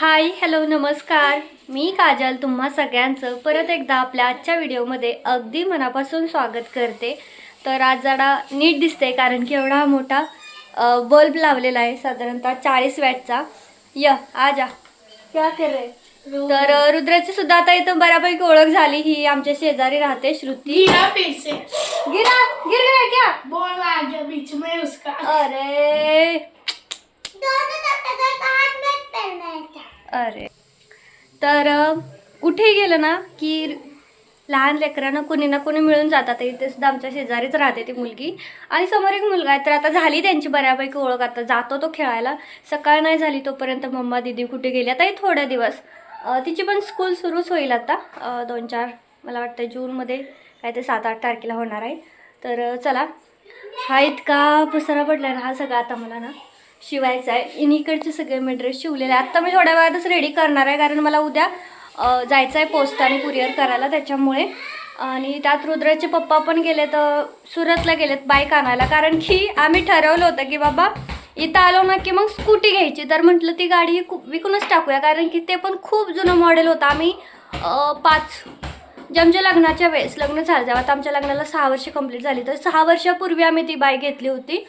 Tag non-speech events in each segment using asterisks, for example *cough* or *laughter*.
Hi hello नमस्कार. मी काजल तुम्हा सगळ्यांचं परत एकदा आपल्या आजच्या व्हिडिओमध्ये अगदी मनापासून स्वागत करते. तर आज जरा नीट दिसते कारण की एवढा मोठा बल्ब लावलेला आहे साधारणतः चाळीस वॅटचा. य आजा. क्या कर तर रुद्राची सुद्धा आता इथं बऱ्यापैकी ओळख झाली. ही आमच्या शेजारी राहते श्रुती. गिरा फिर से गिरा गिर गया क्या बॉल आ गया बीच में उसका. अरे. अरे. तर कुठेही गेलं ना की लहान लेकरांना कोणी ना कोणी मिळून जातात. इथे सुद्धा आमच्या शेजारीच राहते ती मुलगी. आणि समोर एक मुलगा आहे. तर आता झाली त्यांची बऱ्यापैकी ओळख. आता जातो तो खेळायला. सकाळ नाही झाली तोपर्यंत मम्मा दिदी कुठे गेली आता हे थोडे दिवस. तिची पण स्कूल सुरूच होईल आता. दोन चार मला वाटतं जूनमध्ये काय ते सात आठ तारखेला होणार आहे. तर चला. हा इतका पुसरा पडला ना हा सगळा आता मला ना. शिवायचा आहे. आणि इकडचे सगळे मी ड्रेस शिवलेले आहे आत्ता मी थोड्या वेळातच रेडी करणार आहे कारण मला उद्या जायचं आहे पोस्ट आणि कुरिअर करायला त्याच्यामुळे. आणि त्यात रुद्राचे पप्पा पण गेले तर सुरतला गेलेत बाईक आणायला. कारण की आम्ही ठरवलं होतं की बाबा इथं आलो ना की मग स्कूटी घ्यायची. तर म्हटलं ती गाडी विकूनच टाकूया कारण की ते पण खूप जुनं मॉडेल होतं. आम्ही पाच जे आमच्या लग्नाच्या वेळेस लग्न झालं तेव्हा आता आमच्या लग्नाला सहा वर्ष कंप्लीट झाली तर सहा वर्षापूर्वी आम्ही ती बाय घेतली होती.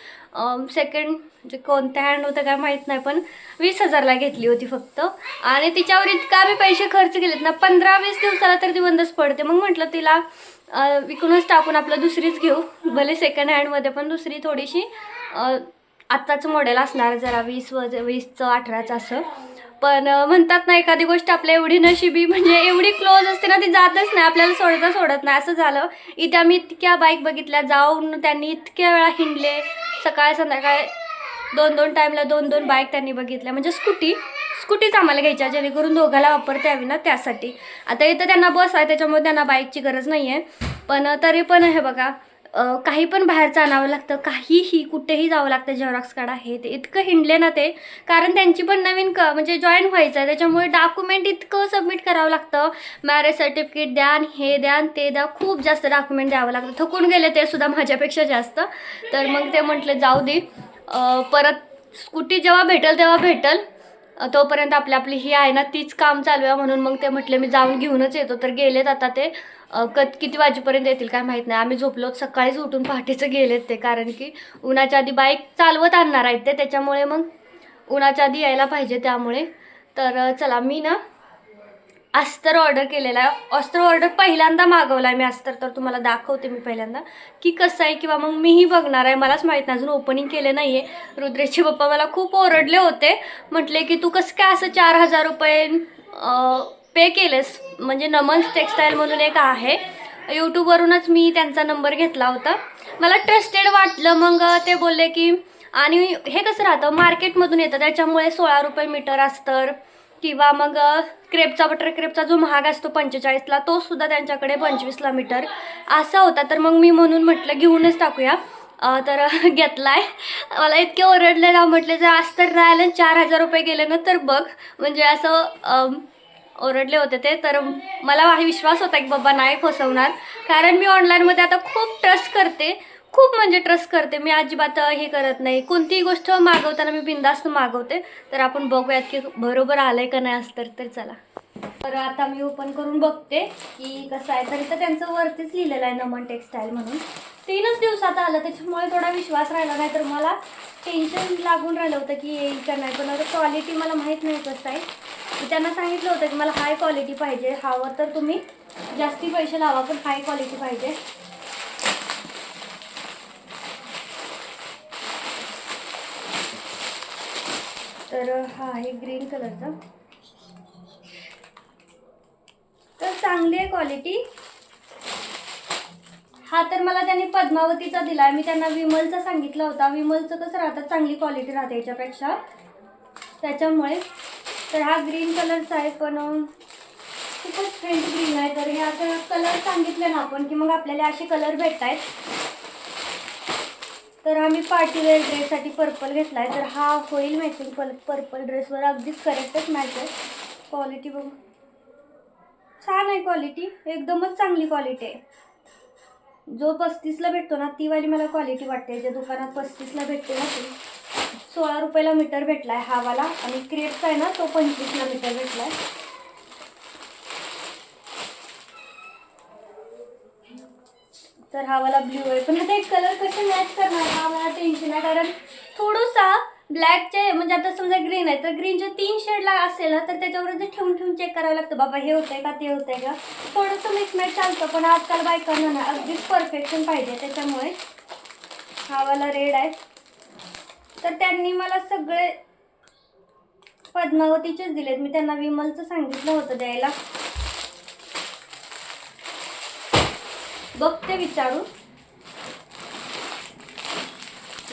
सेकंड म्हणजे कोणत्या हँड होतं काय माहीत नाही पण वीस हजारला घेतली होती फक्त. आणि तिच्यावर इतका आम्ही पैसे खर्च केलेत ना पंधरा वीस दिवसाला तर ती बंदच पडते. मग म्हटलं तिला विकूनच टाकून आपलं दुसरीच घेऊ. भले सेकंड हँडमध्ये पण दुसरी थोडीशी आत्ताचं मॉडेल असणार जरा वीस व वीसचं अठराचं असं. पण म्हणतात ना एखादी गोष्ट आपल्या एवढी नशिबी म्हणजे एवढी क्लोज असते ना ती जातच नाही आपल्याला सोडता सोडत नाही. असं झालं. इथे आम्ही इतक्या बाईक बघितल्या जाऊन त्यांनी इतक्या वेळा हिंडले. सकाळ संध्याकाळ दोन दोन टाईमला दोन दोन बाईक त्यांनी बघितल्या. म्हणजे स्कूटी स्कूटीच आम्हाला घ्यायच्या जेणेकरून दोघाला वापरता यावी ना त्यासाठी. आता इथं त्यांना बस आहे त्याच्यामुळे त्यांना बाईकची गरज नाही आहे पण तरी पण हे बघा काही पण बाहेरचं आणावं लागतं काहीही कुठेही जावं लागतं झेरॉक्स काढा हे ते इतकं हिंडले ना ते. कारण त्यांची पण नवीन क म्हणजे जॉईन व्हायचं आहे त्याच्यामुळे डॉक्युमेंट इतकं सबमिट करावं लागतं. मॅरेज सर्टिफिकेट द्या हे द्या ते द्या खूप जास्त डॉक्युमेंट द्यावं लागतं. थकून गेले ते सुद्धा माझ्यापेक्षा जास्त. तर मग ते म्हटलं जाऊ दे. परत स्कूटी जेव्हा भेटेल तेव्हा भेटेल. तोपर्यंत आपली आपली ही आहे ना तीच काम चालू आहे म्हणून मग ते म्हटले मी जाऊन घेऊनच येतो. तर गेलेत आता ते. कत किती वाजेपर्यंत येतील काय माहीत नाही. आम्ही झोपलो सकाळीच उठून पहाटेचं गेलेत ते कारण की उन्हाच्या आधी बाईक चालवत आणणार आहेत ते त्याच्यामुळे मग उन्हाच्या आधी यायला पाहिजे त्यामुळे. तर चला मी ना अस्तर ऑर्डर केलेला आहे. अस्तर ऑर्डर पहिल्यांदा मागवला आहे मी अस्तर तर तुम्हाला दाखवते मी पहिल्यांदा. की कसं आहे किंवा मग मीही बघणार आहे. मलाच माहीत नाही अजून ओपनिंग केले नाही आहे रुद्रेशचे पप्पा मला खूप ओरडले होते. म्हटले की तू कसं काय असं चार हजार रुपये पे केलेस. म्हणजे नमन्स टेक्स्टाईल म्हणून एक आहे. यूट्यूबवरूनच मी त्यांचा नंबर घेतला होता. मला ट्रस्टेड वाटलं. मग ते बोलले की आणि हे कसं राहतं? मार्केटमधून येतं. त्याच्यामुळे सोळा रुपये मीटर असतं किंवा मग क्रेपचा बटर क्रेपचा जो महाग असतो पंचेचाळीसला तो सुद्धा त्यांच्याकडे पंचवीसला मीटर असा होता. तर मग मी म्हणून म्हटलं घेऊनच टाकूया. तर *laughs* घेतला आहे मला इतके ओरडले ना म्हटले जर आज तर राहिलं चार हजार रुपये गेले ना तर बघ. म्हणजे असं ओरडले होते ते तर मला हा विश्वास होता की बाबा नाही फसवणार. कारण मी ऑनलाईनमध्ये आता खूप ट्रस्ट करते. खूप म्हणजे ट्रस्ट करते. मी अजिबात हे करत नाही. कोणतीही गोष्ट मागवताना मी बिंदास्त मागवते. तर आपण बघूयात की बरोबर आलं आहे का नाही असतं तर चला. तर आता मी ओपन करून बघते की कसं आहे. तर त्यांचं वरतीच लिहिलेलं आहे नमन टेक्स्टाईल म्हणून. तीनच दिवसात आलं त्याच्यामुळे थोडा विश्वास राहिला नाही तर मला टेन्शन लागून राहिलं होतं की येईल का नाही. पण आता क्वालिटी मला माहीत नाही कसं आहे. त्यांना सांगितलं होतं की मला हाय क्वालिटी पाहिजे. हवं तर तुम्ही जास्ती पैसे लावा पण हाय क्वालिटी पाहिजे. तर हा आहे ग्रीन कलरचा तर चांगली आहे क्वालिटी हा तर मला त्यांनी पद्मावतीचा दिला मी त्यांना विमलचा सांगितला होता. विमलचं कसं राहतं? चांगली क्वालिटी राहते याच्यापेक्षा. त्याच्यामुळे तर हा ग्रीन कलरचा आहे पण खूपच फ्रेंड ग्रीन आहे. तर हे असं कलर सांगितले ना आपण की मग आपल्याला असे कलर भेटत आहेत तर आम्ही पार्टीवेअर ड्रेससाठी पर्पल घेतला आहे तर हा होईल मॅचिंग पल पर्पल ड्रेसवर अगदीच करेक्टच मॅच आहे. क्वालिटी बघ. छान आहे क्वालिटी एकदमच चांगली क्वालिटी आहे. जो पस्तीसला भेटतो ना ती वाली मला क्वालिटी वाटते. ज्या दुकानात पस्तीसला भेटते ना ती. सोळा रुपयाला मीटर भेटलाय हा वाला. आणि क्रेपचा आहे ना तो पंचवीसला मीटर भेटला आहे तर हा वाला ब्ल्यू आहे. पण आता एक कलर कसे मॅच करणार हा मला टेन्शन आहे. कारण थोडंसा ब्लॅकचे म्हणजे आता समजा ग्रीन आहे तर ग्रीनचे तीन शेडला असेल ना तर त्याच्यावर जे ठेवून ठेवून चेक करावं लागतं बाबा हे होतंय का ते होतंय का? थोडंसं मिक्स चालतं पण आजकाल बायकांना ना अगदीच परफेक्शन पाहिजे त्याच्यामुळे हावाला रेड आहे. तर त्यांनी मला सगळे पद्मावतीचेच दिलेत मी त्यांना विमलचं सांगितलं होतं द्यायला. बघते विचारून.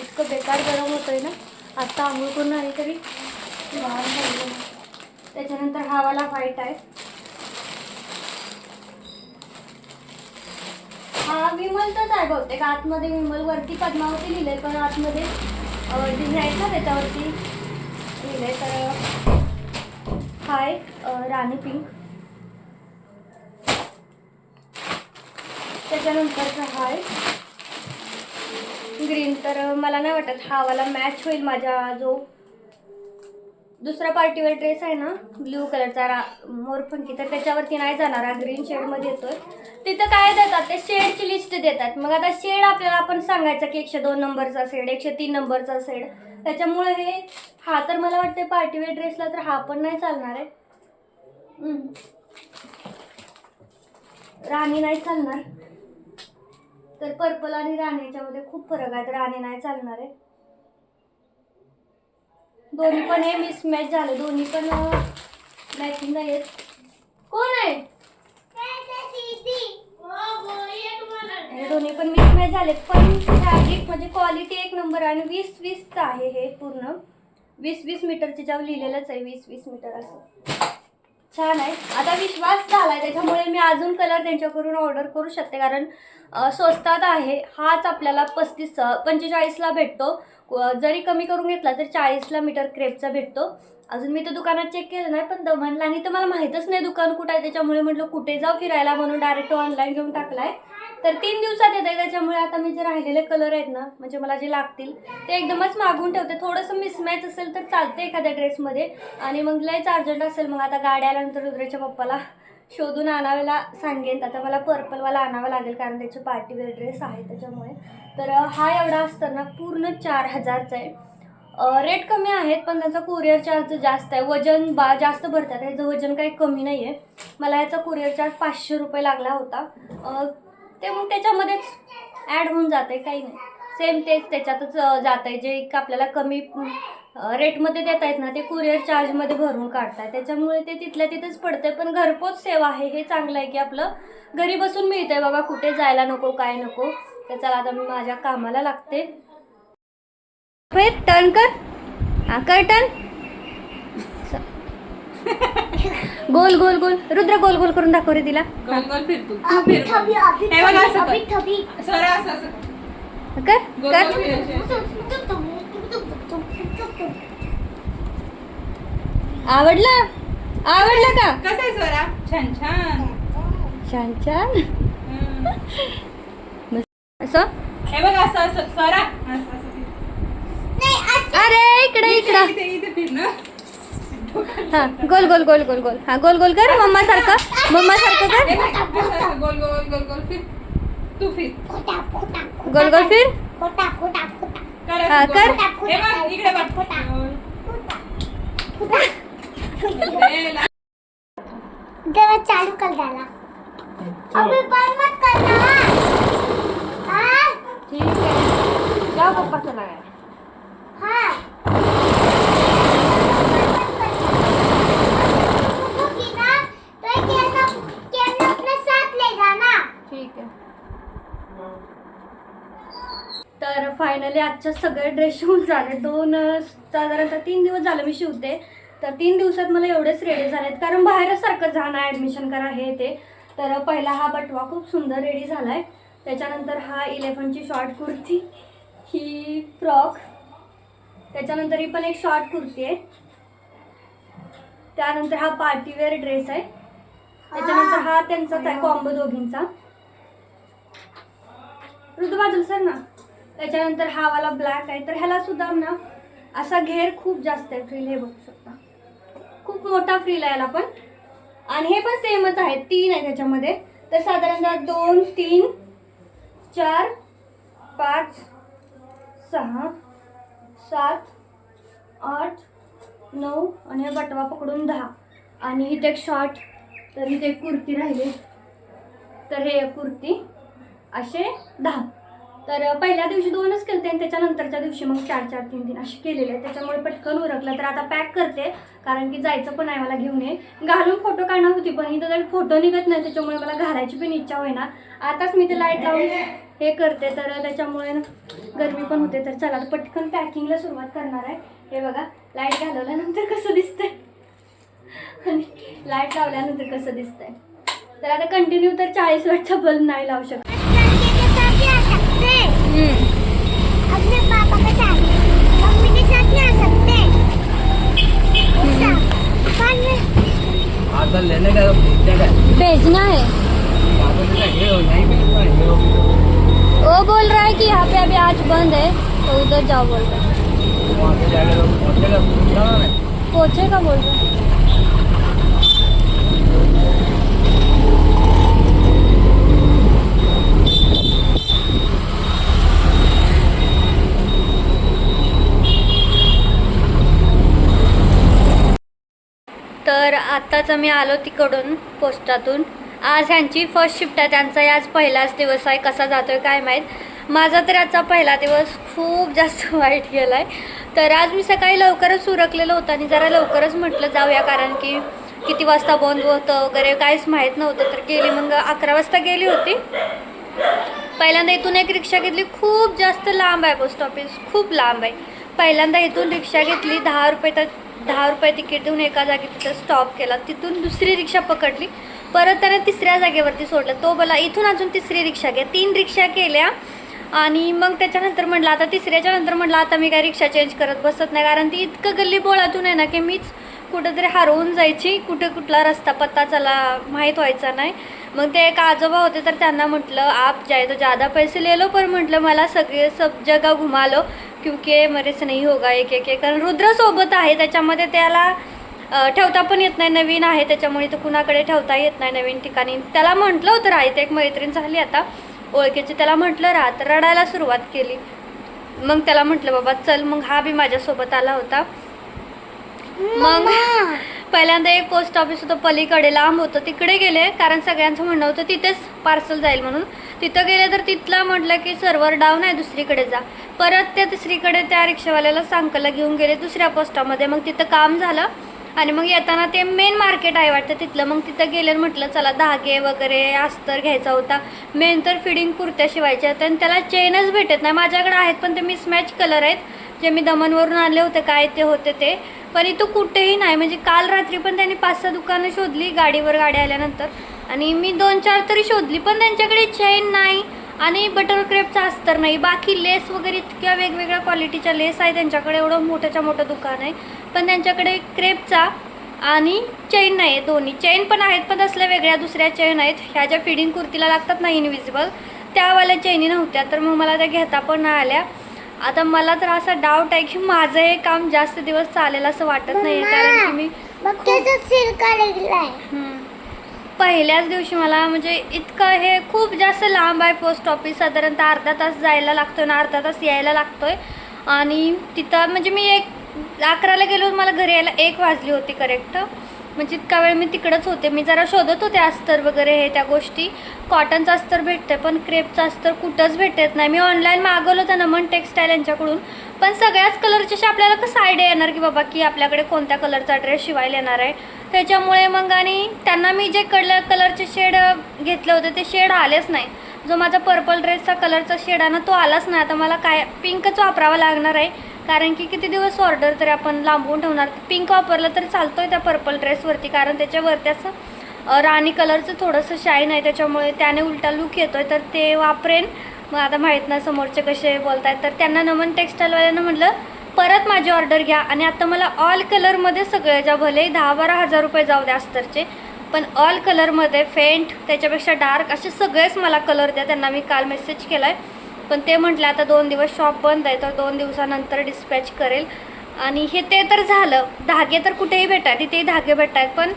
इतकं बेकार गरम होतंय ना. आत्ता आंघोळ करून आली तरी गार त्याच्यानंतर हा वाला व्हाईट आहे. हा विमलचाच आहे बहुतेक. आतमध्ये विमल वरती पद्मावती लिहिलंय पण आतमध्ये डिझाईन ना त्याच्यावरती लिहिलंय. तर हाय राणी पिंक त्याच्यानंतरचा हाय घेईन तर मला नाही वाटत हा वाला मॅच होईल माझा जो दुसरा पार्टीवर ड्रेस आहे ना ब्ल्यू कलरचा रा मोरपंखी तर त्याच्यावरती नाही जाणार हा ग्रीन शेडमध्ये येतोय. तिथं काय देतात ते शेडची लिस्ट देतात. मग आता शेड आपल्याला आपण सांगायचं की एकशे दोन नंबरचा शेड एकशे तीन नंबरचा शेड त्याच्यामुळे हे हा तर मला वाटते पार्टीवेअर ड्रेसला तर हा पण नाही चालणार आहे. राणी नाही चालणार. तर पर्पल आणि राणीच्यामध्ये खूप फरक आहे. तर राणी नाही चालणार आहे. दोन्ही पण हे मिसमॅच झाले. दोन्ही पण मॅचिंग नाही आहेत. कोण आहे? हे दोन्ही पण मिसमॅच झालेत. पण फॅब्रिक म्हणजे क्वालिटी एक नंबर आणि वीस वीसचं आहे हे पूर्ण. वीस वीस मीटरचे जेव्हा लिहिलेलंच आहे वीस वीस मीटर असं. छान आहे. आता विश्वास झाला आहे त्याच्यामुळे मी अजून कलर त्यांच्याकडून ऑर्डर करू शकते. कारण स्वस्तात आहे. हाच आपल्याला पस्तीस पंचेचाळीसला भेटतो. जरी कमी करून घेतला तर चाळीसला मीटर क्रेपचा भेटतो. अजून मी तर दुकानात चेक केलं नाही पण दमनला. आणि तर मला माहीतच नाही दुकान कुठं आहे. त्याच्यामुळे म्हटलं कुठे जाऊ फिरायला म्हणून डायरेक्ट ऑनलाईन घेऊन टाकला आहे तर तीन दिवसात येत आहे त्याच्यामुळे आता मी जे राहिलेले कलर आहेत ना म्हणजे मला जे लागतील ते एकदमच मागून ठेवते. थोडंसं मिसमॅच असेल तर चालते एखाद्या ड्रेसमध्ये आणि मग लयच अर्जंट असेल मग आता गाडी आल्यानंतर रुद्रेच्या पप्पाला शोधून आणावेला सांगेन. आता मला पर्पलवाला आणावं लागेल कारण त्याचे पार्टीवेअर ड्रेस आहे त्याच्यामुळे. तर हा एवढा असताना पूर्ण चार हजारचा आहे. रेट कमी आहेत पण त्यांचा कुरिअर चार्ज जास्त आहे. वजन बा जास्त भरतात. ह्याचं वजन काही कमी नाही आहे मला ह्याचा कुरिअर चार्ज पाचशे रुपये लागला होता. ते मग त्याच्यामध्येच ॲड होऊन जातं आहे काही नाही. सेम तेच त्याच्यातच जात आहे जे एक आपल्याला कमी रेटमध्ये देत आहेत ना ते कुरिअर चार्जमध्ये भरून काढतात. त्याच्यामुळे ते तिथल्या तिथेच पडतं पण घरपोच सेवा आहे हे चांगलं आहे की आपलं घरी बसून मिळतंय बाबा कुठे जायला नको काय नको तर चला आता मी माझ्या कामाला लागते. टर्न कर. हा कर टर्न गोल गोल गोल. रुद्र गोल गोल करून दाखव रे तिला. गोल गोल फिर तू तू फिर. गोल. हे बघ असं कर. सरळ असं असं कर. गोल कर. गोल फिर. अशी. आवडला? आवडला का? कसं आहे स्वरा? छान छान. छान छान. असं? हे बघ असं असं. स्वरा. अरे इकडे इकडं. इथे इथे फिर ना. हा गोल गोल गोल गोल गोल. हा गोल गोल कर मम्मा सारखं. मम्मा सारखं हे कर बघ, असं असं गोल गोल गोल गोल फिर. तू फिर. गोल गोल फिर. कर हा, असं कर. गोल. हे बघ इकडे बघ. गोल. हे ला- तेव्हा चालू कर त्याला. अभी पण मत करना हा ठीक आहे. जाऊ पप्पाचं लागाय हा तो कैमरा कैमरा अपने साथ ले जाना ठीक आहे फायनली आजच्या सगळे ड्रेस शिवून झाले दोन साधारणतः तीन दिवस झाले मी शिवते. तर तीन दिवसात मला एवढेच रेडी झालेत. कारण बाहेरच सारखं जाणं ॲडमिशन करा हे ते. तर पहिला हा बटवा खूप सुंदर रेडी झाला आहे त्याच्यानंतर हा इलेव्हनची शॉर्ट कुर्ती ही फ्रॉक त्याच्यानंतर ही पण एक शॉर्ट कुर्ती आहे. त्यानंतर हा पार्टीवेअर ड्रेस आहे. त्याच्यानंतर हा त्यांचाच आहे कॉम्बो दोघींचा. ऋतू बाजूला सर ना? त्याच्यानंतर हा वाला ब्लॅक आहे. तर ह्याला सुद्धा ना असा घेर खूप जास्त आहे फ्रील हे बघू शकता. खूप मोठा फ्रील आहे याला पण. आणि हे पण सेमच आहे तीन आहे त्याच्यामध्ये. तर साधारणतः दोन तीन चार पाच सहा सात आठ नऊ आणि हे बटवा पकडून दहा. आणि इथे एक शॉर्ट तर इथे एक कुर्ती राहिली. तर हे कुर्ती असे दहा. तर पहिल्या दिवशी दोनच केलते आणि त्याच्यानंतरच्या दिवशी मग चार चार तीन तीन असे केलेले आहेत. त्याच्यामुळे पटकन उरकलं. तर आता पॅक करते कारण की जायचं पण आहे मला घेऊन ये. घालून फोटो काढणार होती पण इथं जर फोटो निघत नाही त्याच्यामुळे मला घालायची पण इच्छा होईना. आताच मी ते लाइट लावून हे करते. तर त्याच्यामुळे गर्मी गरमी पण होते. तर चला आता पटकन पॅकिंगला सुरुवात करणार आहे. हे बघा लाइट घालवल्यानंतर कसं दिसतंय. आणि लाइट लावल्यानंतर कसं दिसतंय. तर आता कंटिन्यू तर चाळीस वाटचा बल्ब नाही लावू शकत. ही आ सकते हैं। अपने पापा के साथ मम्मी के साथ नहीं आ सकते। लेने का भेजना है। हो पाएँगे वो बोल रहा है कि यहाँ पे अभी आज बंद है तो उधर जाओ बोल रहा है। ना पहुँचेगा बोल रहा है। तर आत्ताच मी आलो तिकडून पोस्टातून. आज ह्यांची फर्स्ट शिफ्ट आहे. त्यांचा आज पहिलाच दिवस आहे. कसा जातो आहे काय माहीत. माझा तर आजचा पहिला दिवस खूप जास्त *laughs* वाईट गेला आहे तर आज मी सकाळी लवकरच उरकलेलं होतं आणि जरा लवकरच म्हटलं जाऊया. कारण की किती वाजता बंद होतं वगैरे काहीच माहीत नव्हतं. तर गेली मग अकरा वाजता गेली होती. पहिल्यांदा इथून एक रिक्षा घेतली. खूप जास्त लांब आहे पोस्ट ऑफिस खूप लांब आहे. पहिल्यांदा इथून रिक्षा घेतली. दहा रुपये तर दहा रुपये तिकीट देऊन एका जागी तिथं स्टॉप केला. तिथून दुसरी रिक्षा पकडली. परत त्याने तिसऱ्या जागेवरती सोडलं. तो बोला इथून अजून तिसरी रिक्षा घ्या. तीन रिक्षा केल्या आणि मग त्याच्यानंतर म्हटलं आता तिसऱ्याच्या नंतर म्हटलं आता मी काय रिक्षा चेंज करत बसत नाही. कारण ती इतकं गल्ली बोळातून आहे ना की मीच कुठंतरी हरवून जायची कुठे कुठला रस्ता पत्ता चला माहीत व्हायचा नाही. मग ते एक आजोबा होते तर त्यांना म्हटलं आप जाय तो ज़्यादा पैसे ले लो पर म्हटलं मला सगळे सब जगा घुमा लो क्योंकि मेरे से होगा एक एक एक. कारण रुद्रसोबत आहे त्याच्यामध्ये त्याला ठेवता पण येत नाही नवीन आहे त्याच्यामुळे तो कुणाकडे ठेवता येत नाही नवीन ठिकाणी. त्याला म्हटलं होतं राहायचं एक मैत्रीण झाली आता ओळखीची. त्याला म्हटलं राहा तर रडायला सुरुवात केली. मग त्याला म्हटलं बाबा चल मग हा बी माझ्यासोबत आला होता. मग पहिल्यांदा एक पोस्ट ऑफिस होतं पलीकडे लांब होतं तिकडे गेले कारण सगळ्यांचं म्हणणं होतं तिथेच पार्सल जाईल म्हणून. तिथं गेले तर तिथला म्हटलं की सर्व्हर डाऊन आहे दुसरीकडे जा. परत त्या तिसरीकडे त्या रिक्षावाल्याला सांकायला घेऊन गेले दुसऱ्या पोस्टामध्ये मग तिथं काम झालं आणि मग येताना ते मेन मार्केट आहे वाटतं तिथलं. मग तिथं गेले म्हटलं चला धागे वगैरे अस्तर घ्यायचा होता. मेन तर फिडिंग कुर्त्या शिवायच्या आणि त्याला चेनच भेटत नाही. माझ्याकडे आहेत पण ते मिसमॅच कलर आहेत. जे मी दमनवरून आले होते काय ते होते ते. पण इथं कुठेही नाही. म्हणजे काल रात्री पण त्यांनी पाच सहा दुकानं शोधली गाडीवर गाडी आल्यानंतर. आणि मी दोन चार तरी शोधली पण त्यांच्याकडे चेन नाही आणि बटर क्रेपचा अस्तर नाही. बाकी लेस वगैरे इतक्या वेगवेगळ्या क्वालिटीच्या लेस आहे त्यांच्याकडे. एवढं मोठ्याच्या मोठं दुकान आहे. पण त्यांच्याकडे क्रेपचा आणि चेन नाही आहे दोन्ही. चेन पण आहेत पण असल्या वेगळ्या दुसऱ्या चेन आहेत. ह्या ज्या फिडिंग कुर्तीला लागतात ना इनविजिबल त्यावाल्या चेनी नव्हत्या. तर मग मला त्या घेता पण नाही आल्या. आता मला तर असा डाऊट आहे की माझं हे काम जास्त दिवस चालेल असं वाटत नाही कारण की मी. पहिल्याच दिवशी मला म्हणजे इतकं हे खूप जास्त लांब आहे पोस्ट ऑफिस साधारणतः अर्धा तास जायला लागतोय ना अर्धा तास यायला लागतोय. आणि तिथं म्हणजे मी एक अकराला गेलो मला घरी यायला एक वाजली होती करेक्ट म्हणजे इतका वेळ मी तिकडंच होते. मी जरा शोधत होते अस्तर वगैरे हे त्या गोष्टी. कॉटनचं अस्तर भेटते पण क्रेपचं अस्तर कुठंच भेटत नाही. मी ऑनलाईन मागवलं होतं नमन टेक्स्टाईल यांच्याकडून. पण सगळ्याच कलरची आपल्याला कसं आयडिया येणार की बाबा की आपल्याकडे कोणत्या कलरचा ड्रेस शिवायला येणार आहे? त्याच्यामुळे मग आणि त्यांना मी जे कलर कलरचे शेड घेतले होते ते शेड आलेच नाही. जो माझा पर्पल ड्रेसचा कलरचा शेड आहे ना तो आलाच नाही. आता मला काय पिंकच वापरावा लागणार आहे. कारण की किती दिवस ऑर्डर तरी आपण लांबवून ठेवणार. पिंक वापरलं तरी आहे त्या पर्पल ड्रेसवरती कारण त्याच्यावरती असं राणी कलरचं थोडंसं शाईन आहे त्याच्यामुळे त्याने उलटा लुक आहे तर ते वापरेन. मग आता माहीत नाही समोरचे कसे बोलतायत. तर त्यांना नमन टेक्स्टाईलवाल्यानं म्हटलं परत माझी ऑर्डर घ्या. आणि आता मला ऑल कलरमध्ये सगळे ज्या भले दहा बारा हजार रुपये जाऊ द्या अस्तरचे पण ऑल कलरमध्ये फेंट त्याच्यापेक्षा डार्क असे सगळेच मला कलर द्या. त्यांना मी काल मेसेज केला आहे पण ते म्हटलं आता दोन दिवस शॉप बंद आहे तर दोन दिवसानंतर डिस्पॅच करेल. आणि हे ते तर झालं. धागे तर कुठेही भेटतात तिथेही धागे भेटतात पण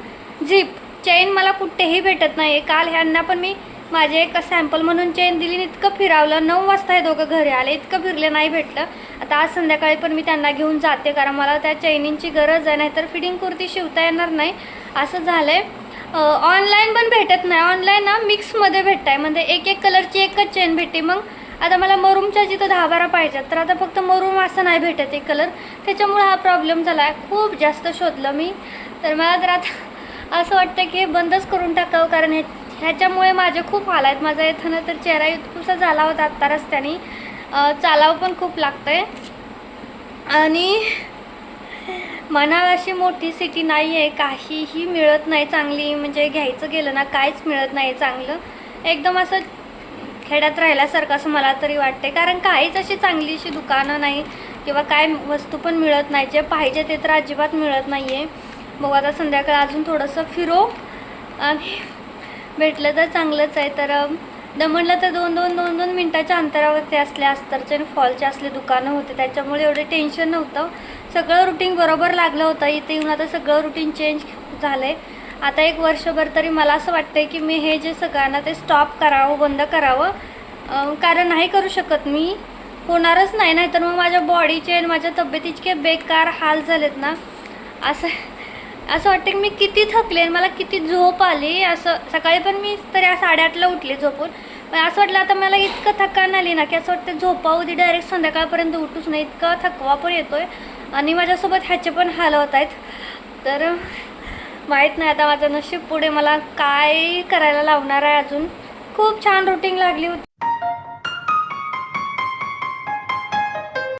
झिप चेन मला कुठेही भेटत नाही आहे काल ह्यांना पण मी माझे एक सॅम्पल म्हणून चेन दिली आणि इतकं फिरावलं. नऊ वाजता हे दोघं घरी आले. इतकं फिरले नाही भेटलं. आता आज संध्याकाळी पण मी त्यांना घेऊन जाते कारण मला त्या चैनींची गरज आहे नाहीतर फिटिंग कुर्ती शिवता येणार नाही. असं झालं आहे ऑनलाईन पण भेटत नाही. ऑनलाईन ना मिक्समध्ये भेटत आहे म्हणजे एक एक कलरची एकच चेन भेटते. मग आता मला मरूमच्या जिथं दहा बारा पाहिजेत तर आता फक्त मरूम असं नाही भेटत एक कलर त्याच्यामुळं हा प्रॉब्लेम झाला. आहे खूप जास्त शोधलं मी. तर मला तर आता असं वाटतं की हे बंदच करून टाकावं कारण हे ह्याच्यामुळे माझे खूप हाल आहेत. माझा येताना तर चेहरा इतकुसा झाला होता आत्ता रस्त्याने. चालावं पण खूप लागतं आहे आणि मनावर अशी मोठी सिटी नाही आहे काहीही मिळत नाही चांगली. म्हणजे घ्यायचं गेलं ना काहीच मिळत नाही चांगलं. एकदम असं खेड्यात राहिल्यासारखं असं मला तरी वाटते कारण काहीच अशी चांगली अशी दुकानं नाही किंवा काय वस्तू पण मिळत नाही. जे पाहिजे ते तर अजिबात मिळत नाही आहे बघू आता संध्याकाळ अजून थोडंसं फिरो. आणि भेटलं तर चांगलंच आहे. तर अं, दमणला तर दोन दोन दोन दोन मिनटाच्या अंतरावरती असले अस्तरचे आणि फॉलचे असले दुकानं होते. त्याच्यामुळे एवढे टेन्शन नव्हतं. सगळं रुटीन बरोबर लागलं होतं. इथे येऊन आता सगळं रुटीन चेंज झालं आहे आता एक वर्षभर तरी मला असं वाटतं की मी हे जे सगळ्यांना ते स्टॉप करावं बंद करावं कारण नाही करू शकत मी. होणारच नाही नाही तर मग माझ्या बॉडीचे आणि माझ्या तब्येतीचे बेकार हाल झालेत ना. असं असं वाटतं की मी किती थकले आणि मला किती झोप आली. असं सकाळी पण मी तरी साडेआठला उठले झोपून. पण असं वाटलं आता मला इतकं थकान आली ना की असं वाटतं झोपावू दे डायरेक्ट संध्याकाळपर्यंत उठूच नाही इतका थकवा पण येतो आहे आणि माझ्यासोबत ह्याचे पण हाल होत आहेत. तर माहीत नाही आता माझं नशीब पुढे मला काय करायला लावणार आहे अजून. खूप छान रुटीन लागली होती.